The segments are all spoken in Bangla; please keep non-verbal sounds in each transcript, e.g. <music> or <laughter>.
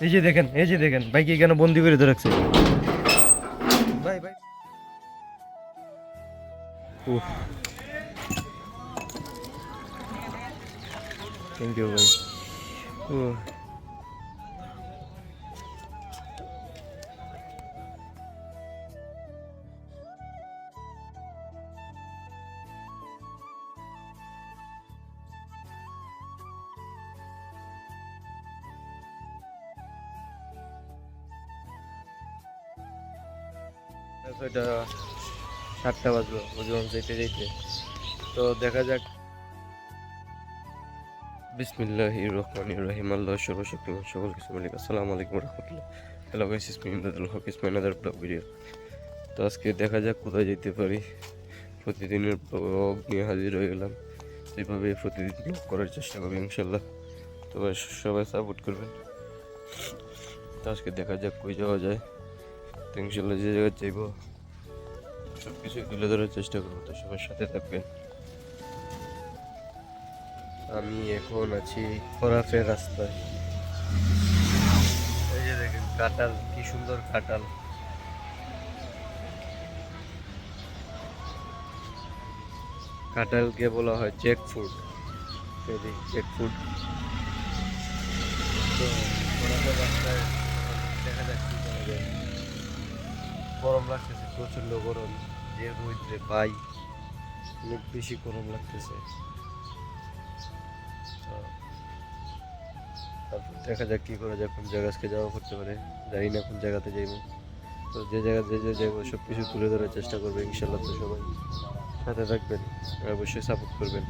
এই যে দেখেন এই যে দেখেন ভাইকে কেন বন্দি করে ধরে রাখছে। ভাই ভাই উফ। থ্যাংক ইউ ভাই। ও এটা সাতটা বাজলো ওজন যেতে যেতে। তো দেখা যাক। বিসমিল্লাহ রহমান রহিম আল্লাহ সর্বশক্তিমান সকল কিছু মালিক। আসসালামু আলাইকুম রহমতুল্লাহ। Hello guys Isminul Haque Ismail other vlog video তো আজকে দেখা যাক কোথায় যেতে পারি। প্রতিদিনের ব্লগ নিয়ে হাজির হয়ে গেলাম। এইভাবে প্রতিদিন ব্লগ করার চেষ্টা করব ইনশাল্লাহ তো সবাই সাপোর্ট করবেন। তো আজকে দেখা যাক কই যাওয়া যায়। তো যে জায়গায় যাইবো সব কিছু তুলে ধরার চেষ্টা করব, তো সবার সাথে থাকবেন আমি এখন আছি খরাফের রাস্তায়। এই যে দেখেন, কাঁঠাল, কি সুন্দর কাঁঠাল। কাঁঠালকে বলা হয় জ্যাক ফুড। Jack food. তো রাস্তায় দেখা যায়। গরম লাগতেছে প্রচণ্ড গরম। যে রোদ্রে পাই, অনেক বেশি গরম লাগতেছে। তারপর দেখা যাক কী করা যায়, কোন জায়গা আজকে যাওয়া করতে পারে। জানি না কোন জায়গাতে যাইব। তো যে জায়গা যে যে যাইব সব কিছু তুলে ধরার চেষ্টা করবে ইনশাল্লাহ তো সবাই। সাথে থাকবেন অবশ্যই সাপোর্ট করবেন।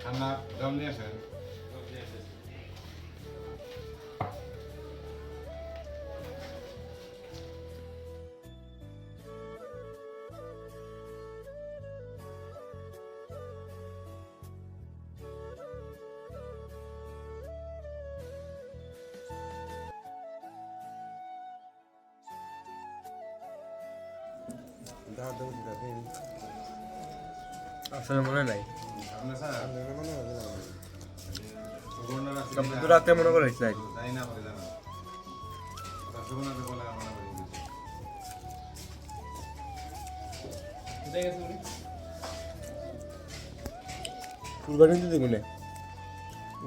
ঠান্ডা জল নিয়ে আসেন আসলে মনে নাই। তো রাতে মনে করে নাই। তাই না বলে জানো সুবর্ণাতে বলে আমার বলে দিয়েছে কুরবানি দিতে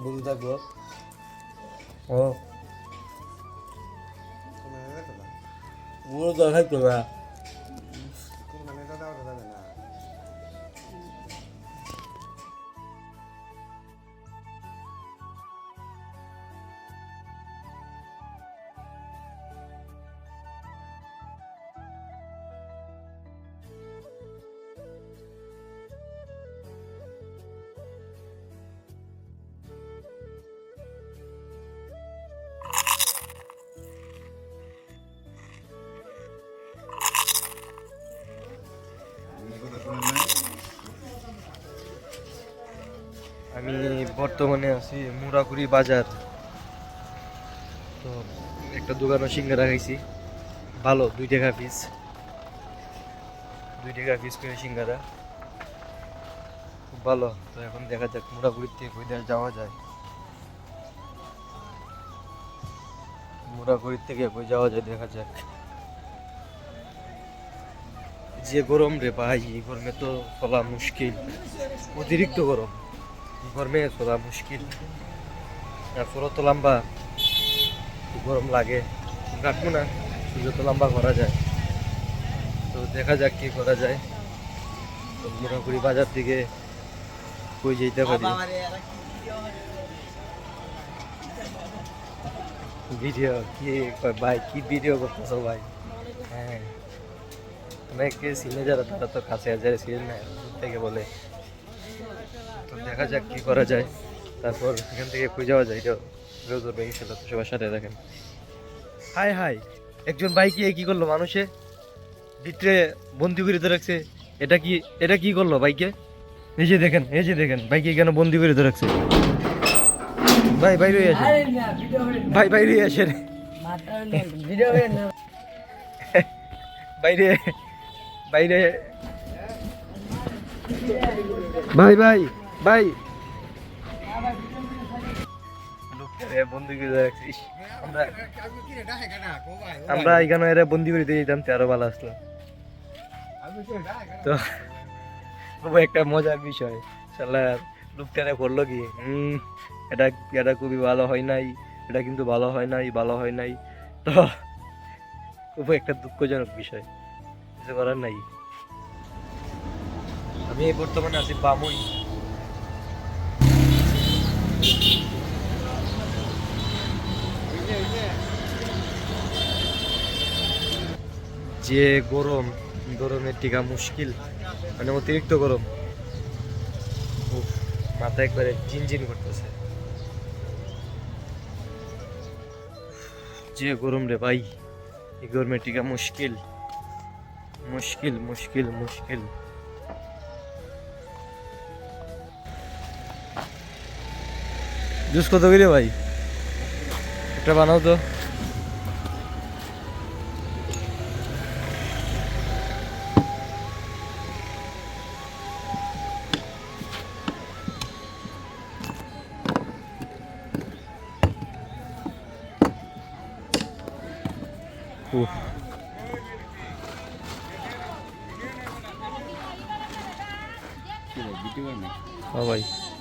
বলতে থাকব ও পুরো তো খাইতো না। আমি বর্তমানে আছি মুরাকুড়ি বাজার। তো একটা দোকানে সিঙ্গারা খাইছি ভালো, দুই টাকা পিস দুই টাকা পিস করে সিঙ্গারা। খুব ভালো। তো এখন দেখা যাক মুরাকুড়ির থেকে কই যাওয়া যায়। মুরাকুড়ির থেকে কই যাওয়া যায় দেখা যাক। যে গরম রে ভাই, এই গরমে তো চলা মুশকিল। অতিরিক্ত গরম। গরমে চলা মুশকিল। তারপরও তো লম্বা গরম লাগে কাটবো না সূর্য তো লম্বা করা যায়। তো দেখা যাক কি করা যায়। তো মোটামুটি বাজার দিকে কই যেতে পারি ভিডিও কি ভাই, কি ভিডিও করতেছো ভাই? হ্যাঁ। অনেকে সিনে যারা তারা তো কাছে যায় সিনে থেকে বলে। দেখা যাক কি করা যায়। তারপর এখান থেকে যাওয়া যায়। এটা রোজ ইনশাল্লাহ তো সবার সাথে দেখেন। Hi hi. একজন বাইকে কি করল? মানুষে ভিতরে বন্দি করে ধরে রাখছে। এটা কি এটা কি করল বাইকে এই যে দেখেন এই যে দেখেন বাইকে কেন বন্দি করে ধরে রাখছে। ভাই বাইরে আসেন। ভাই বাইরে আসেন। বাইরে বাইরে। ভাই ভাই। ভাই। আমরা আমরা এখানে এরা বন্দি করে দিয়ে যেতাম তেরো ভালো আসলো। তো খুব একটা মজার বিষয়। শালা লোকটারে করল কি? হুম এটা এটা খুবই ভালো হয় নাই। এটা কিন্তু ভালো হয় নাই ভালো হয় নাই। তো খুব একটা দুঃখজনক বিষয়। কিছু করার নাই। আমি এই বর্তমানে আছি বামুই। যে গরম, গরমের টিকা মুশকিল মানে অতিরিক্ত গরম। মাথা একবারে জিনজিন করতেছে। যে গরম রে ভাই, এই গরমের টিকা মুশকিল। মুশকিল মুশকিল মুশকিল। জুস কত করে ভাই? একটা বানাও তো। উফ। হ্যাঁ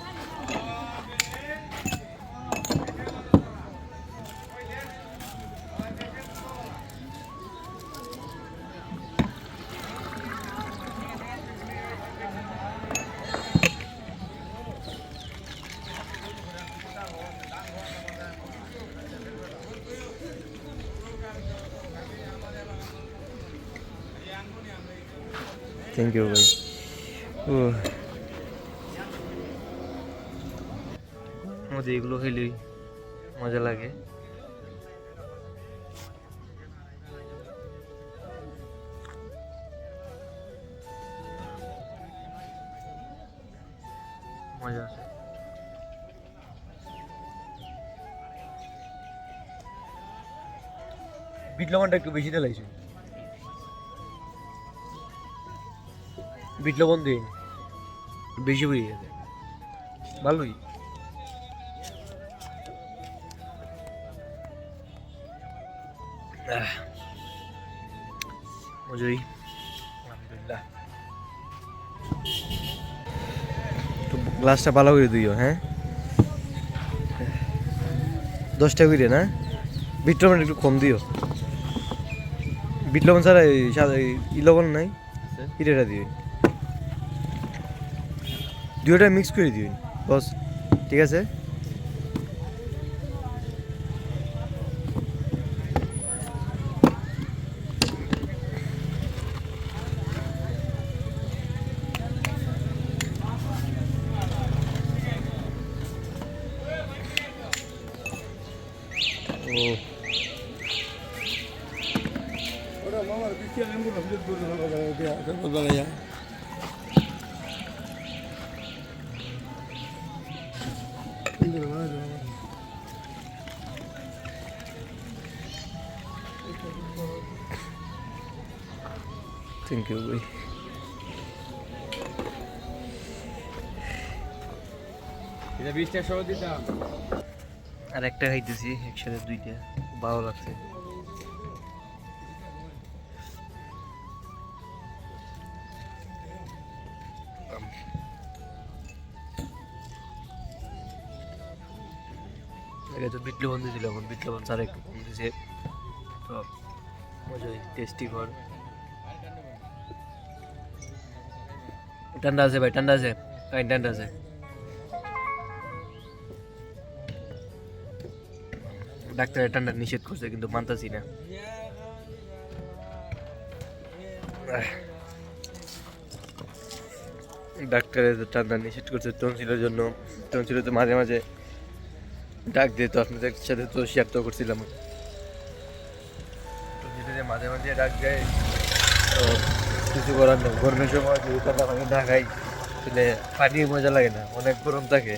থ্যাংক ইউ ভাই ও মধ্যে এগুলো খেলে মজা লাগে মজা আছে বিট লবণটা একটু বেশি লাগছে দিন বেশি গেছে ভালোই। মজুরি। আলহামদুলিল্লাহ। তো গ্লাসটা ভালো করে দিও হ্যাঁ? দশটা করে না? বিট লবণ একটু কম দিও। বিট লবণ ছাড়া ই লবণ নাই? হিরেটা দিও। দুটোটা মিক্স করে দিও বস ঠিক আছে? ও থ্যাংক ইউ ভাই এটা বিশটা সহ দিতাম। আর একটা খাইতেছি একসাথে দুইটা। ভালো লাগছে। আগে তো বিট লবণ দিয়েছিল এখন বিট লবণ স্যার একটু কম দিয়েছে তো মজাই টেস্টি কর ঠান্ডা আছে ভাই ঠান্ডা আছে। কাইন ঠান্ডা আছে। ডাক্তার ঠান্ডা নিষেধ করছে, কিন্তু মানতাছি না। ডাক্তারের ঠান্ডা নিষেধ করছে টনসিলের জন্য, টনসিলে তো মাঝে মাঝে ডাক দিয়ে তো আপনাদের সাথে তো শেয়ার তো করছিলাম। মাঝে মাঝে ডাক দেয়। কিছু করার নেই। গরমের সময় যদি ঠান্ডা পানি না খাই তাহলে পানি মজা লাগে না, অনেক গরম থাকে।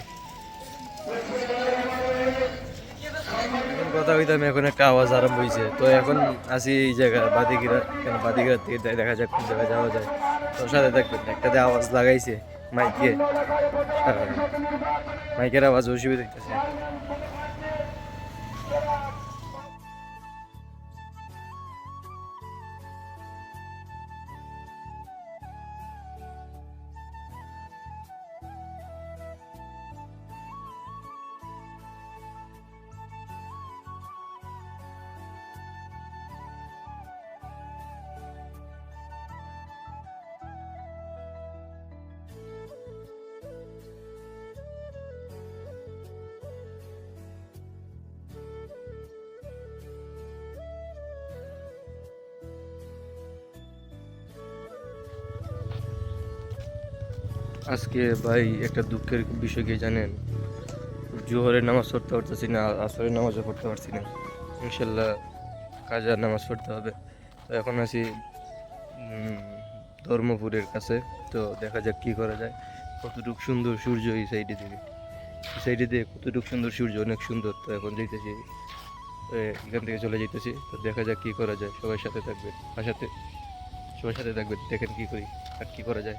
কথা হইতাম এখন একটা আওয়াজ আরম্ভ হয়েছে তো এখন আসি এই জায়গা বাদিগিরা কেন বাদিগিরা থেকে দেখা যাক কোন জায়গায় যাওয়া যায়। তো সাথে থাকবেন, একটাতে আওয়াজ লাগাইছে মাইকে। মাইকের আওয়াজ অসুবিধা হইতেছে। আজকে ভাই একটা দুঃখের বিষয় কি জানেন? জোহরের নামাজ পড়তে পারতেছি না আসরের নামাজও পড়তে পারছি না। ইনশাল্লাহ কাজার নামাজ পড়তে হবে। তো এখন আছি ধর্মপুরের কাছে। তো দেখা যাক কী করা যায়। কতটুকু সুন্দর সূর্য এই সাইডে থেকে এই সাইডে দিয়ে কতটুকু সুন্দর সূর্য অনেক সুন্দর। তো এখন যাইতেছি এ, এখান থেকে চলে যেতেছি তো দেখা যাক কী করা যায়। সবার সাথে আমার সাথে সবার সাথে থাকবেন দেখেন কী করি আর কী করা যায়।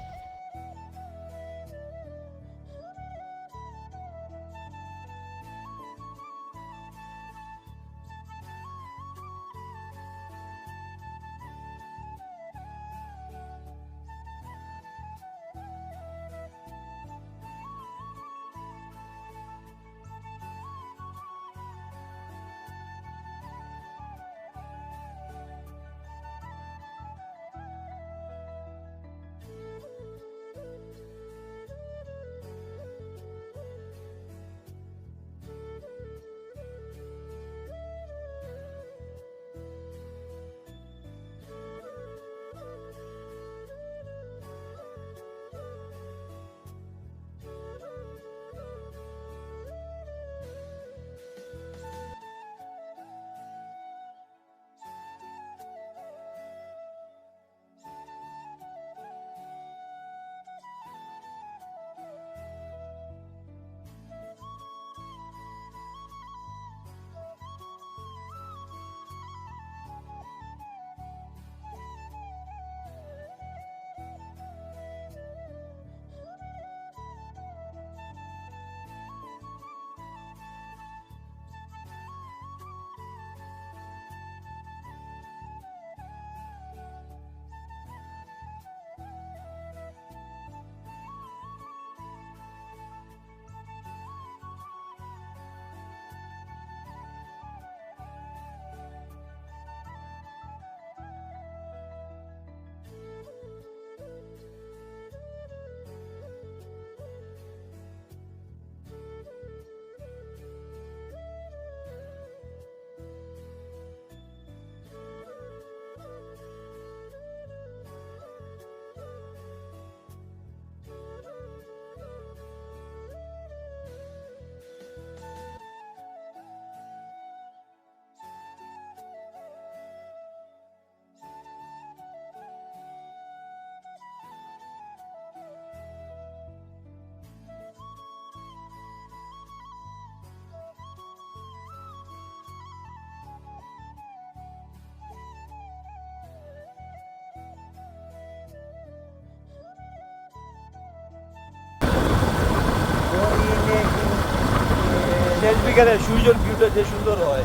বিকালে সূর্যের ভিউটা যে সুন্দর হয়।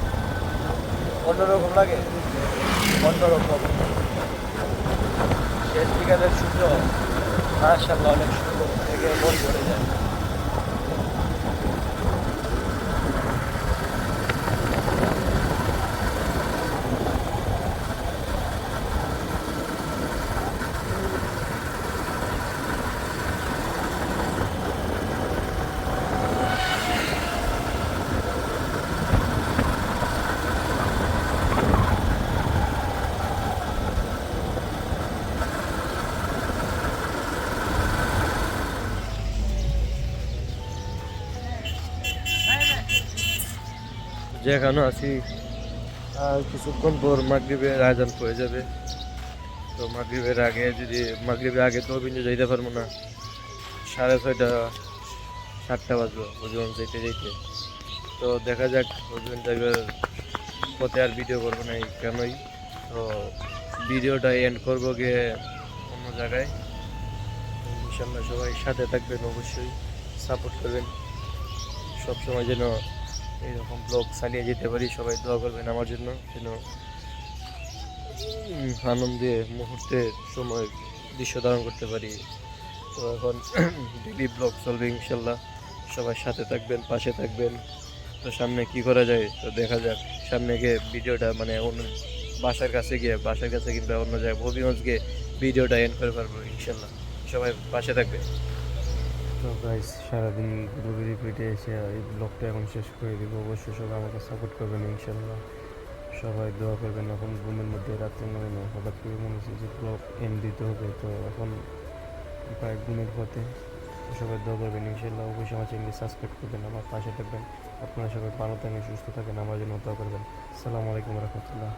অন্যরকম লাগে। অন্যরকম শেষ বিকালের সূর্য মার্শাল্লাহ অনেক সুন্দর থেকে মন ভরে যায় যেখানে আছি। আর কিছুক্ষণ পর মাগরীবের আয়োজন হয়ে যাবে। তো মাগরীবের আগে যদি, মাগরীবের আগে তো অভিনয় যাইতে পারব না। সাড়ে ছয়টা, সাতটা বাজবো ওজন যেতে যেতে তো দেখা যাক ওজন যাইবার পথে আর ভিডিও করব না কেনই তো ভিডিওটা এন্ড করব গিয়ে অন্য জায়গায়। ইনশাল্লাহ সবাই সাথে থাকবেন অবশ্যই সাপোর্ট করবেন। সবসময় যেন এইরকম ব্লগ চালিয়ে যেতে পারি, সবাই দোয়া করবেন আমার জন্য, যেন আনন্দে মুহূর্তের সময় দৃশ্য ধারণ করতে পারি। তো এখন <clears throat> ডেলি ব্লগ চলবে ইনশাল্লাহ, সবাই সাথে থাকবেন, পাশে থাকবেন। তো সামনে কি করা যায়? তো দেখা যাক, সামনে গিয়ে ভিডিওটা মানে অন্য বাসার কাছে গিয়ে, বাসার কাছে কিংবা অন্য জায়গায়, হবিগঞ্জ গিয়ে ভিডিওটা এন্ড করে পারব ইনশাল্লাহ। সবাই পাশে থাকবে তো সারাদিন ঘুরে পিঠে এসে এই ব্লগটা এখন শেষ করে দিব। অবশ্যই সবাই আমাকে সাপোর্ট করবেন ইনশাল্লাহ সবাই দোয়া করবেন, এখন ঘুমের মধ্যে রাত্রে মনে নেই হঠাৎ করে মনে হচ্ছে যে ব্লগ এন্ড দিতে হবে। তো এখন প্রায় ঘুমের পথে সবাই দোয়া করবেন ইনশাল্লাহ অবশ্যই আমার চ্যানেলটি সাবস্ক্রাইব করবেন, আমার পাশে থাকবেন। আপনারা সবাই ভালো থাকেন, সুস্থ থাকেন, আমার জন্য দোয়া করবেন। আসসালামু আলাইকুম রহমতুল্লাহ।